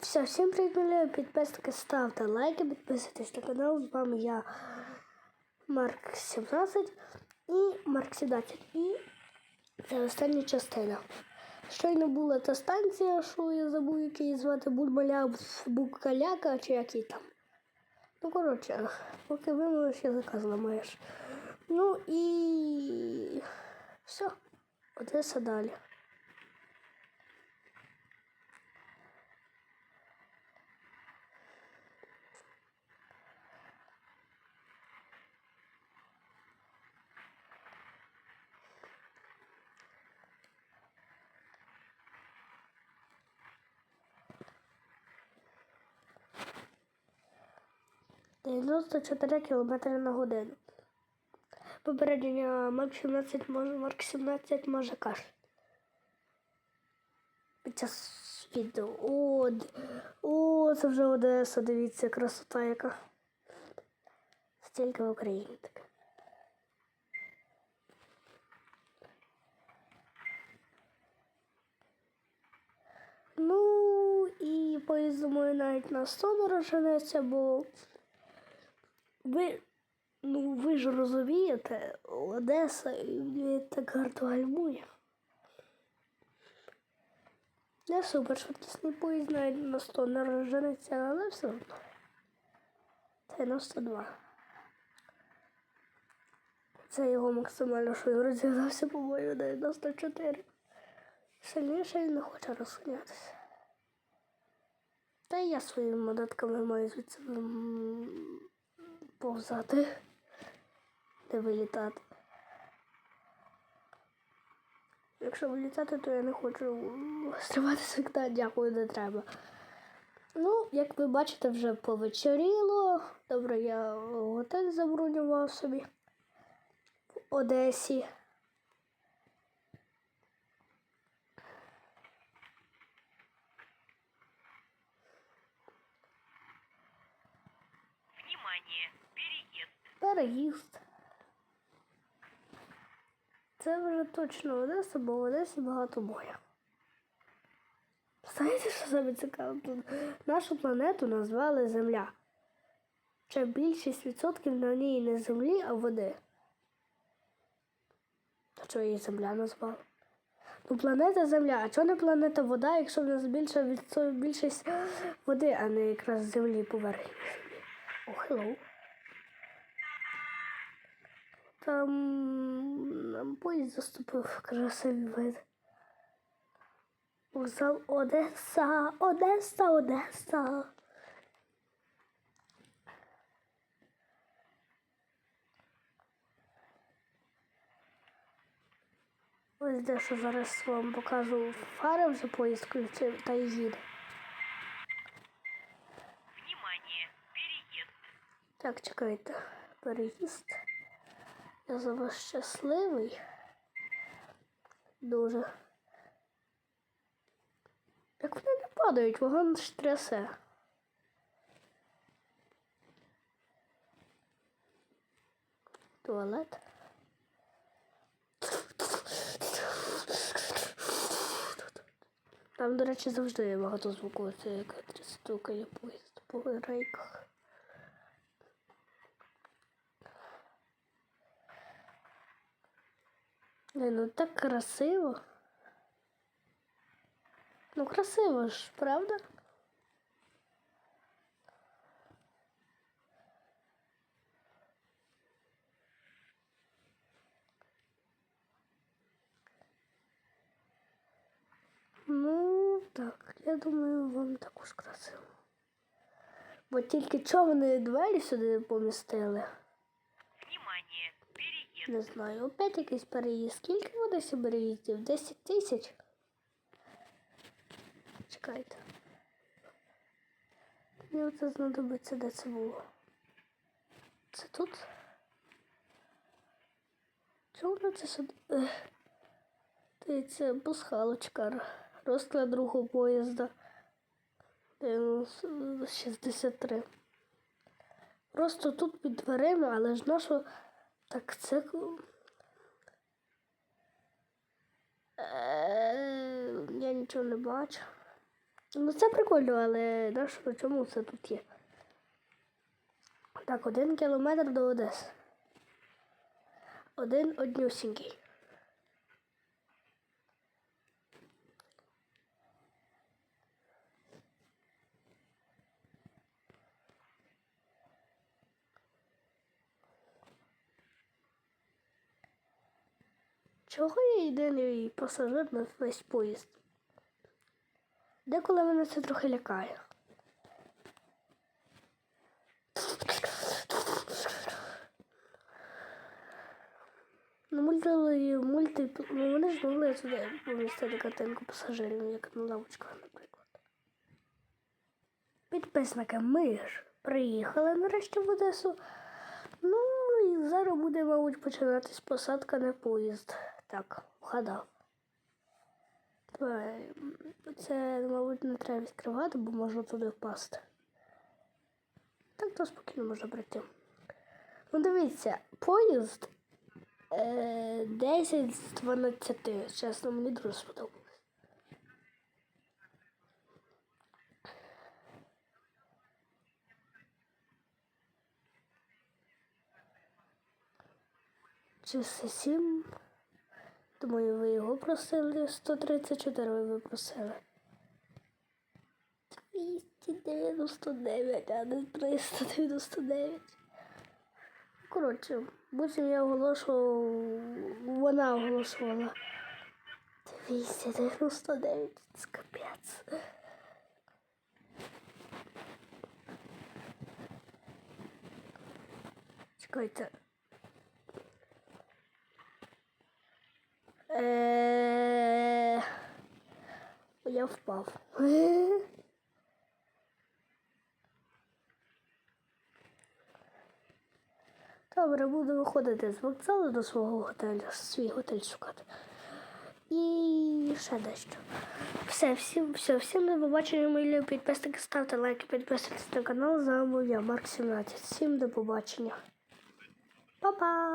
Все, всім привіт, підписники, ставте лайки, підписуйтесь на канал. З вами я, Марк 17 і Марк 17. І це остання частина. Щойно була та станція, що я забув, як її звати Бульбаля, Букаляка чи який там. Ну, коротше, поки вимовиш, язика зламаєш. Ну і все. Одеса далі. Дев'яносто чотири кілометри на годину. Попередження Марк 17 може, Марк 17 може кашляти. Під час відео. О, о, це вже Одеса, дивіться, красота яка. Стільки в Україні таке. Ну і поїзд, думаю, навіть на 100 дороженеться, бо ви, ну, ви ж розумієте, Одеса так гарно гальмує. Не супер швидкісний поїзд навіть на 100 не розженеться, але все одно. 92. Це його максимально, він розігнався, по-моєму, 94. Сильніше він не хоче розсунятися. Та й я своїми модатками маю звідси повзати, не вилітати. Якщо вилітати, то я не хочу стривати з дякую, не треба. Ну, як ви бачите, вже повечеріло. Добре, я готель забронював собі в Одесі. Внимание! Переезд. Це вже точно Одеса, бо в Одесі багато боя. Знаєте, що саме цікаво? Тут нашу планету назвали Земля. Ще більшість відсотків на ній не землі, а води. А чого її Земля назвали? Ну, планета Земля, а чого не планета вода, якщо в нас більша більшість води, а не якраз землі поверхні землі? О, hello. Там нам поїзд заступив красивий вид. Вокзал Одеса, Одеса, Одеса. Ось дещо зараз вам покажу фари вже поїзд включив та й їде. Внимание! Переезд. Так, чекайте. Переїзд. Я за вас щасливий. Дуже. Як вони не падають, вагон ж трясе. Туалет. Там, до речі, завжди є багато звуку, це як стукає поїзд по рейках. Не, ну так красиво. Ну красиво ж, правда? Ну, так, я думаю, вам також красиво. Бо тільки чого вони двері сюди помістили? Не знаю, опять якийсь переїзд. Скільки в Одесі переїздів? 10 тисяч? Чекайте. Мені оце знадобиться, де це було. Це тут? Чому це сюди? Дивіться, пасхалочка. Розклад другого поїзда. 63. Просто тут під дверима, але ж нащо так це. Я нічого не бачу. Ну це прикольно, але на що, чому це тут є? Так, один кілометр до Одеси. Один однюсінький. Чого я єдиний пасажир на весь поїзд? Деколи мене це трохи лякає. Ну, мульти, мульти, ну вони ж могли сюди помістити картинку пасажирів, як на лавочках, наприклад. Підписники, ми ж приїхали нарешті в Одесу. Ну і зараз буде, мабуть, починатись посадка на поїзд. Так, вгадав. Це, мабуть, не треба відкривати, бо можна туди впасти. Так то спокійно можна пройти. Ну, дивіться, поїзд е, 10 з 12. Чесно, мені дуже сподобалось. Чи це 7? Думаю, ви його просили 134 ви просили. 299, а не 399. Коротше, потім я оголошував, вона оголошувала 299, це капець. Чекайте. Е, Я впав. Добре, буду виходити з вокзалу до свого готелю, свій готель шукати. І ще дещо. Все, всім, все, всім до побачення, мої підписники. Ставте лайки, підписуйтесь на канал. З вами я, Марк 17. Всім до побачення. Па-па!